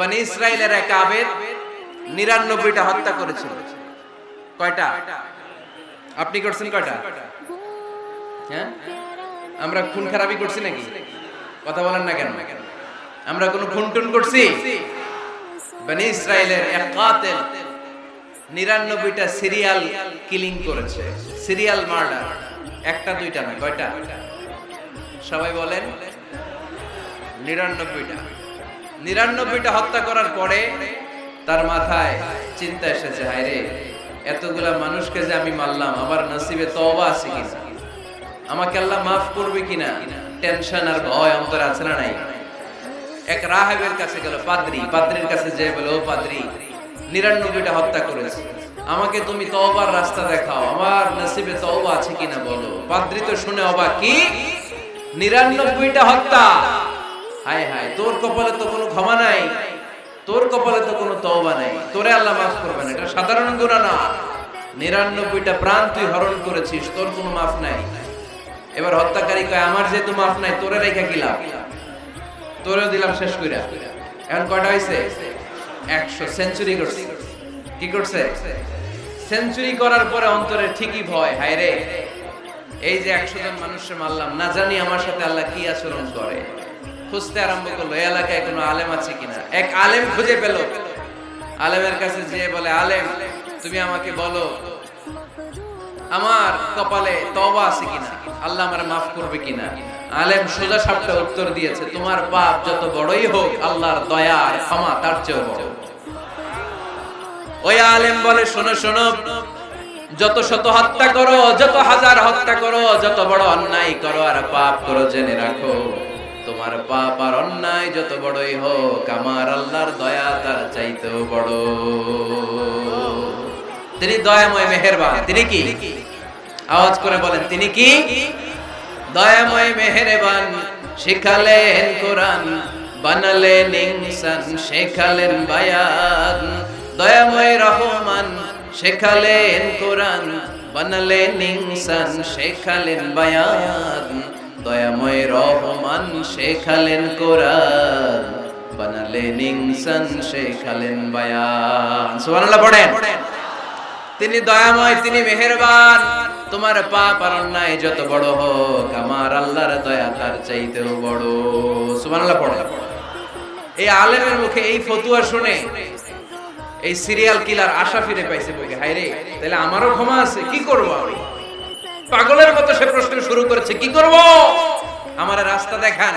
বনি ইসরায়েলের এক আবেদ নিরানব্বইটা হত্যা করেছিল কয়টা? আপনি করছেন কয়টা? হ্যাঁ? আমরা খুন খারাপি করছি নাকি? কথা বলেন না কেন? আমরা কোনো খুন টুন করছি? বনি ইসরায়েলের এক কাতেল নিরানব্বইটা সিরিয়াল কিলিং করেছে। Serial murder. একটা, দুইটা না কয়টা? সবাই বলেন? নিরানব্বইটা। নিরানব্বইটা হত্যা করার পরে তার মাথায় চিন্তা এসেছে, হায় রে, এতগুলা মানুষকে যে আমি মারলাম, আমার নসিবে তওবা আছে কিনা? আমাকে আল্লাহ মাফ করবে কিনা? টেনশন আর ভয় অন্তর আছে না নাই? এক রাহেবের কাছে গেল, পাদ্রি, পাদ্রির কাছে যে বলে, ও পাদ্রি, নিরানব্বইটা হত্যা করেছে। আমাকে তুমি তওবার রাস্তা দেখাও, আমার নসিবে তওবা আছে কিনা বলো? পাদ্রি তো শুনে অবাক, কি? নিরানব্বইটা হত্যা? হায় হায়, তোর কপালে তো কোনো ক্ষমা নাই। তোর কপালে তো কোনো তওবা নাই। তোরে আল্লাহ মাফ করবে না এটা সাধারণ গুনাহ না। নিরানব্বইটা প্রাণ তুই হরণ করেছিস, তোর কোনো মাফ নাই। এবার হত্যাকারী কয়, আমার যেহেতু মাফ নাই, তোরে রেখা কি লাভ? তোরেও দিলাম শেষ কইরা। এখন কয়টা হয়েছে একশো। সেঞ্চুরি করছে। কি করছে? সেঞ্চুরি করার পরে অন্তরে ঠিকই ভয়। হায় রে এই যে একশো জন মানুষকে মারলাম, না জানি আমার সাথে আল্লাহ কি আচরণ করে। খুঁজতে আরম্ভ করল এলাকায় কোনো আলেম আছে কিনা? এক আলেম খুঁজে পেল। আলেমের কাছে যেয়ে বলে, আলেম, তুমি আমাকে বলো, আমার কপালে তওবা আছে কিনা? আল্লাহ আমার মাফ করবে কিনা? আলেম সোজা সাপটা উত্তর দিয়েছে, তোমার পাপ যত বড়ই হোক, আল্লাহর দয়া আর ক্ষমা তার চেয়েও বড়। ওই আলেম বলে, শোনো শোনো, যত শত হত্যা করো, যত হাজার হত্যা করো, যত বড় অন্যায় করো আর পাপ করো, জেনে রাখো। তোমার পাপ আর অন্যায় যত বড়ই হোক, আমার আল্লাহর দয়া তার চাইতেও বড়। তিনি দয়াময় মেহেরবান। তিনি কি? আওয়াজ করে বলেন, তিনি কি? দয়াময় মেহেরবান, শিখালেন কোরআন, বানালেন ইনসান, শেখালেন বায়ান। দয়াময় রহমান, শেখালেন কোরআন, বানালেন ইনসান, শেখালেন বায়ান। দয়াময় রহমান শেখালেন কোরআন, বানালেন ইনসান, শেখালেন বায়ান। সুবহানাল্লাহ, পড়েন। তিনি দয়াময়, তিনি মেহেরবান। তোমার পাপ আর অন্যায় যত বড় হোক, আমার আল্লাহর দয়া তার চাইতেও বড়। সুবহানাল্লাহ পড়ে এই আলেমের মুখে এই ফতুয়া শুনে এই সিরিয়াল কিলার আশা ফিরে পাইছে বইকে। হায় রে তাহলে আমারও ক্ষমা আছে, কি করব আমি? পাগলের মতো সে প্রশ্ন শুরু করেছে, কি করব? আমার রাস্তা দেখান,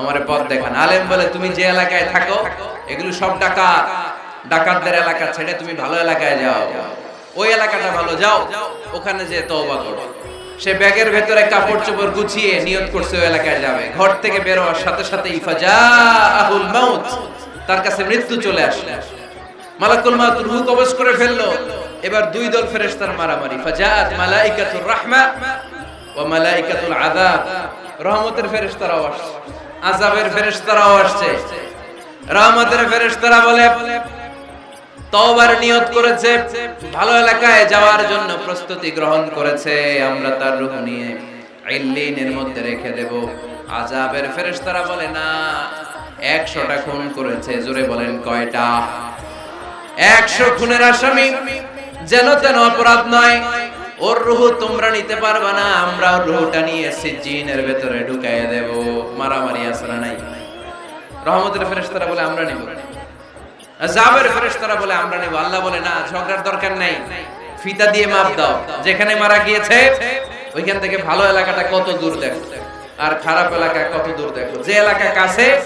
আমার পথ দেখান। আলেম বলে, তুমি যে এলাকায় থাকো, এগুলো সব ডাকাত। ডাকাতদের এলাকা ছেড়ে তুমি ভালো এলাকায় যাও। ওই এলাকাটা ভালো, যাও, ওখানে যে তওবা করো। সে ব্যাগের ভেতরে কাপড় চোপড় গুছিয়ে নিয়ত করছে, ওই এলাকায় যাবে। ঘর থেকে বের হওয়ার সাথে সাথে ইফাজা আহুল মাউত তার কাছে মৃত্যু চলে আসলে। মালাকুল মাউত রূহ কবজ করে ফেলল। এবার দুই দল ফেরেশতার মারামারি। ফাজাত মালাইকাতুর রাহমা ওয়া মালাইকাতুল আযাব। রহমতের ফেরেশতারাও আসছে। আযাবের ফেরেশতারাও আসছে। রহমতের ফেরেশতারা বলে, তওবার নিয়ত করেছে, ভালো এলাকায় যাওয়ার জন্য প্রস্তুতি গ্রহণ করেছে, আমরা তার রূহ নিয়ে ইল্লিনের মধ্যে রেখে দেব। আযাবের ফেরেশতারা বলে, না, একশোটা খুন করেছে। জোরে বলেন, কয়টা? একশো খুনের আসামি যেন তেন অপরাধ নয়। ওর রুহ তোমরা নিতে পারবা না, আমরা ওর রুহটা নিয়ে সিজিনের ভেতরে ঢুকাইয়ে দেব। মারামারি আসরা নাই। রহমতের ফেরেশতারা বলে, আমরা নেব। জাবের ফেরেশতারা বলে, আমরা নেব। আল্লাহ বলে, না, ঝগড়ার দরকার নাই। ফিতা দিয়ে মাপ দাও। যেখানে মারা গিয়েছে, ওইখান থেকে ভালো এলাকাটা কত দূর দেখো। আর খারাপ এলাকা কত দূর দেখো। যে এলাকা কাছে,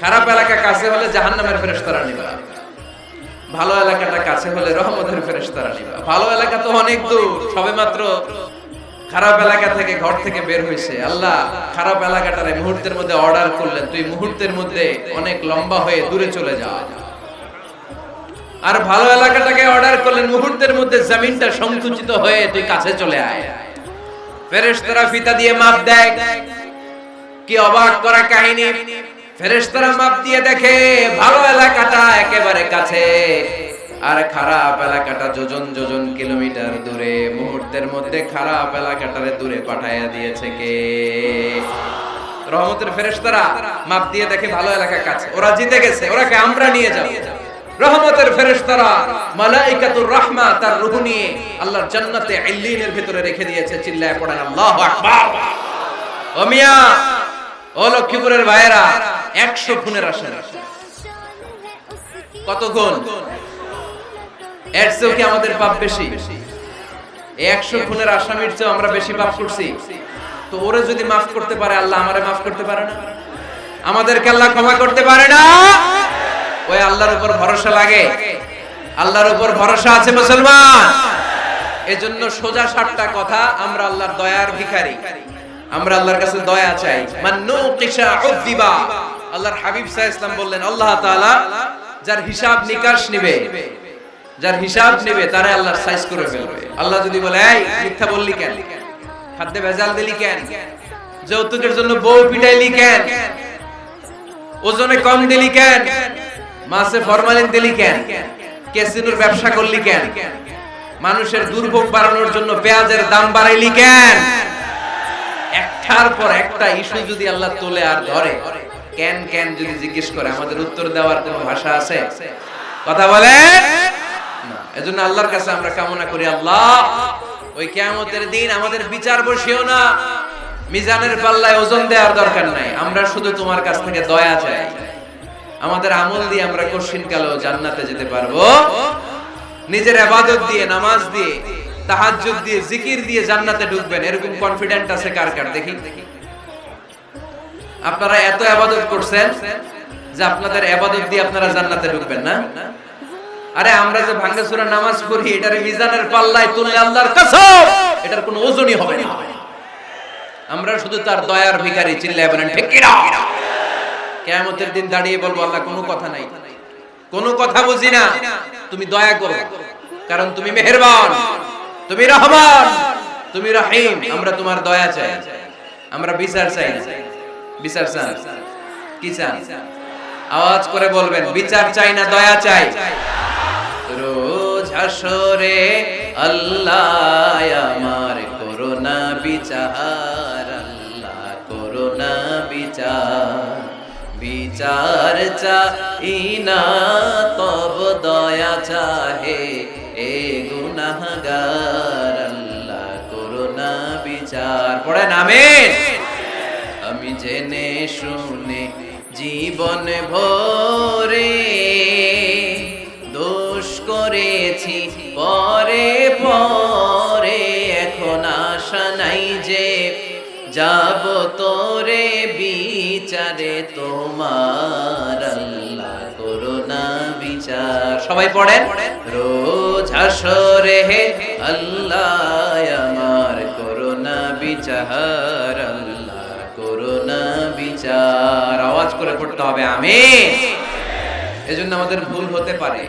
খারাপ এলাকা কাছে হলে জাহান্নামের ফেরেশতারা নিবা। ভালো এলাকাটা কাছে হলে রহমতের ফেরেশতারা নিবা। ভালো এলাকা তো অনেক দূর, সবে মাত্র খারাপ এলাকা থেকে ঘর থেকে বের হয়েছে। আল্লাহ খারাপ এলাকাটারে মুহূর্তের মধ্যে অর্ডার করলেন। তুই মুহূর্তের মধ্যে অনেক লম্বা হয়ে দূরে চলে যা। আর ভালো এলাকাটাকে অর্ডার করলেন, মুহূর্তের মধ্যে জমিনটা সংকুচিত হয়ে তুই কাছে চলে আয়। ফেরেশতারা ফিতা দিয়ে মাপ দেয়। কি অবাক করা কাহিনী। ফেরেশতারা মাপ দিয়ে দেখে, ভালো এলাকাটা একেবারে কাছে। আর খারাপ এলাকাটা যোজন যোজন কিলোমিটার দূরে। মুহূর্তের মধ্যে খারাপ এলাকাটারে দূরে পাঠাইয়া দিয়েছে কে? রহমতের ফেরেশতারা মাপ দিয়ে দেখে, ভালো এলাকা কাছে। ওরা জিতে গেছে, ওরাকে আমরা নিয়ে যাব। রহমতের ফেরেশতারা মালাইকাতুর রাহমা তার রূহ নিয়ে আল্লাহর জান্নাতে ইল্লিনের ভিতরে রেখে দিয়েছে, চিল্লায় পড়েন, আল্লাহু আকবার। ও মিয়া ও লক্ষ্মীপুরের ভাইয়েরা 100 খুনের আসামি কত এর চেয়েও কি আমাদের পাপ বেশি? একশো খুনের আসামির চেয়েও আমরা বেশি পাপ করছি। তো ওরে যদি মাফ করতে পারে, আল্লাহ আমারে মাফ করতে পারে না? আমাদেরকে আল্লাহ ক্ষমা করতে পারে না? ওই আল্লাহর উপর ভরসা লাগে। আল্লাহর উপর ভরসা আছে মুসলমান। এজন্য সোজা সাতটা কথা, আমরা আল্লাহর দয়ার ভিখারি। আমরা আল্লাহর কাছে দয়া চাই। আল্লাহর হাবিব সাল্লাল্লাহু ইসলাম বললেন, আল্লাহ তাআলা যার হিসাব নিকাশ নিবে, যার হিসাব নেবে, তারে আল্লাহ সাইজ করে ফেলবে। আল্লাহ যদি বলে, এই, মিথ্যা বললি কেন? খাদ্যে ভেজাল দিলি কেন? যৌতুকের জন্য বউ পিটাইলি কেন? ওজনে কম দিলি কেন? মাছে ফরমালিন দিলি কেন? ক্যাসিনোর ব্যবসা করলি কেন? মানুষের দুর্ভোগ বাড়ানোর জন্য পেঁয়াজের দাম বাড়াইলি কেন? একটার পর একটা ইস্যু যদি আল্লাহ তোলে আর ধরে, কেন কেন যদি জিজ্ঞেস করে, আমাদের উত্তর দেওয়ার কোনো ভাষা আছে? কথা বলে এজন্য আল্লাহর কাছে আমরা কামনা করি, আল্লাহ, ওই কিয়ামতের দিন আমাদের বিচার বসিও না, মিজানের পাল্লায় ওজন দেওয়ার দরকার নাই, আমরা শুধু তোমার কাছ থেকে দয়া চাই। আমাদের আমল দিয়ে আমরা কশিন কালেও জান্নাতে যেতে পারব। নিজের আবাদত দিয়ে, নামাজ দিয়ে তাহাজ্জুদ দিয়ে, জিকির দিয়ে জান্নাতে ঢুকবেন। এরকম কনফিডেন্ট আছে কার কার? দেখি। আপনারা এত আবাদত করছেন যে আপনাদের আবাদত দিয়ে আপনারা জান্নাতে ঢুকবেন না? আরে, আমরা যে ভাঙ্গা সুরা নামাজ পড়ি, এটার মিজানের পাল্লায় তুললে আল্লাহর কসম! এটার কোনো ওজনই হবে না। আমরা শুধু তার দয়ার ভিখারি, চিল্লায় বলেন, ঠিক কি কিয়ামতের দিন দাঁড়িয়ে বলব, আল্লাহ, কোনো কথা নাই। কোনো কথা বুঝি না। তুমি দয়া করো। কারণ তুমি মেহেরবান। তুমি রহমান, তুমি রহিম, আমরা তোমার দয়া চাই। আমরা বিচার চাই বিচার চান? কি চান? আওয়াজ করে বলবেন, বিচার চাই না, দয়া চাই। রোজ হাসরে আল্লাহ আমার করোনা বিচার, আল্লাহ করোনা বিচার। বিচার চাই না তব দয়া চাহে। এ গুনাহগার, আল্লাহ করোনা বিচার। পড়েন, আমিন। আমি জেনে শুনে জীবন ভরে দোষ করেছি, পরে পরে এখন আশা নাই যে যাব তোরে। বিচারে তোমার আল্লাহ করোনা বিচার। সবাই পড়েন? রোজ হাসরে হে আল্লাহ আমার করোনা বিচার আল্লাহ করোনা বিচার। আওয়াজ করে পড়তে হবে আমি এজন্য আমাদের ভুল হতে পারে।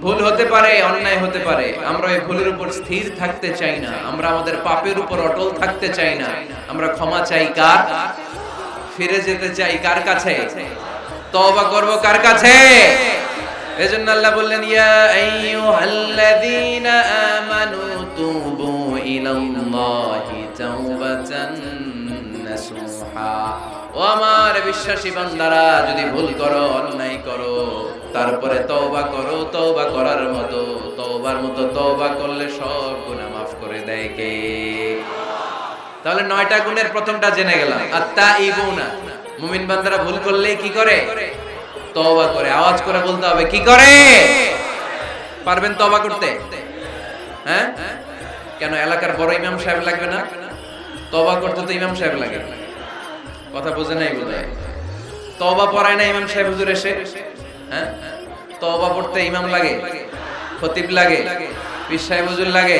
ভুল হতে পারে অন্যায় হতে পারে। আমরা এই ভুলের উপর স্থির থাকতে চাই না। আমরা আমাদের পাপের উপর অটল থাকতে চাই না। আমরা ক্ষমা চাই কার? ফিরে যেতে চাই কার কাছে? তওবা করব কার কাছে? এজন্য আল্লাহ বললেন, ইয়া আইয়ুহাল্লাযীনা আমানু তুবু ইলাল্লাহি তাওবাতান নাসুহা। ও আমার বিশ্বাসী বান্দারা, যদি ভুল করো, অন্যায় করো, তারপরে তওবা করো, তওবা করার মতো, তওবার মতো তওবা করলে সব গুনাহ মাফ করে দেয় কে? তাহলে নয়টা গুণের প্রথমটা জেনে গেলাম। আত্তা ইবুনা মুমিন বান্দারা ভুল করলেই কি করে? তওবা করে। আওয়াজ করে বলতে হবে, কি করে? পারবেন তওবা করতে? হ্যাঁ? কেন, এলাকার বড় ইমাম সাহেব লাগবে না? তওবা করতে তো ইমাম সাহেব লাগে। কথা বোঝে নাই বোধ তবা পড়ায় না ইমাম সাহেব হুজুর এসে? হ্যাঁ? তবা পড়তে ইমাম লাগে? খতিব লাগে? পীর সাহেব হুজুর লাগে?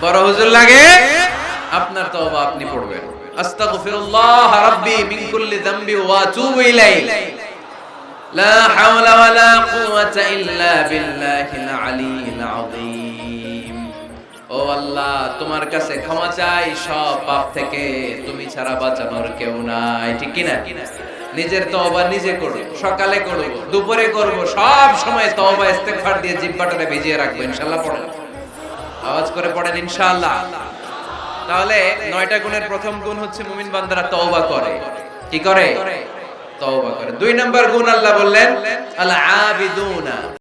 বড় হুজুর লাগে? আপনার তওবা আপনি পড়বেন। আস্তাগফিরুল্লাহ রাব্বি মিন কুল্লি যামবি ওয়া ইলাইহি। লা হাওলা কুওয়াতা ইল্লা বিল্লাহিল আলিয়্যিল আযীম। ও আল্লাহ, তোমার কাছে ক্ষমা চাই, সব পাপ থেকে তুমি ছাড়া বাঁচানোর কেউ নাই, ঠিক কি না নিজের তওবা নিজে করো, সকালে করব দুপুরে করব সব সময় তওবা, ইস্তেগফার দিয়ে জিহ্বাটারে ভিজিয়ে রাখব, ইনশাআল্লাহ পড়েন আওয়াজ করে পড়েন, ইনশাআল্লাহ। তাহলে নয়টা গুণের প্রথম গুণ হচ্ছে মুমিন বান্দারা তওবা করে। কি করে? তওবা করে। দুই নাম্বার গুণ আল্লাহ বললেন আল আবিদুনা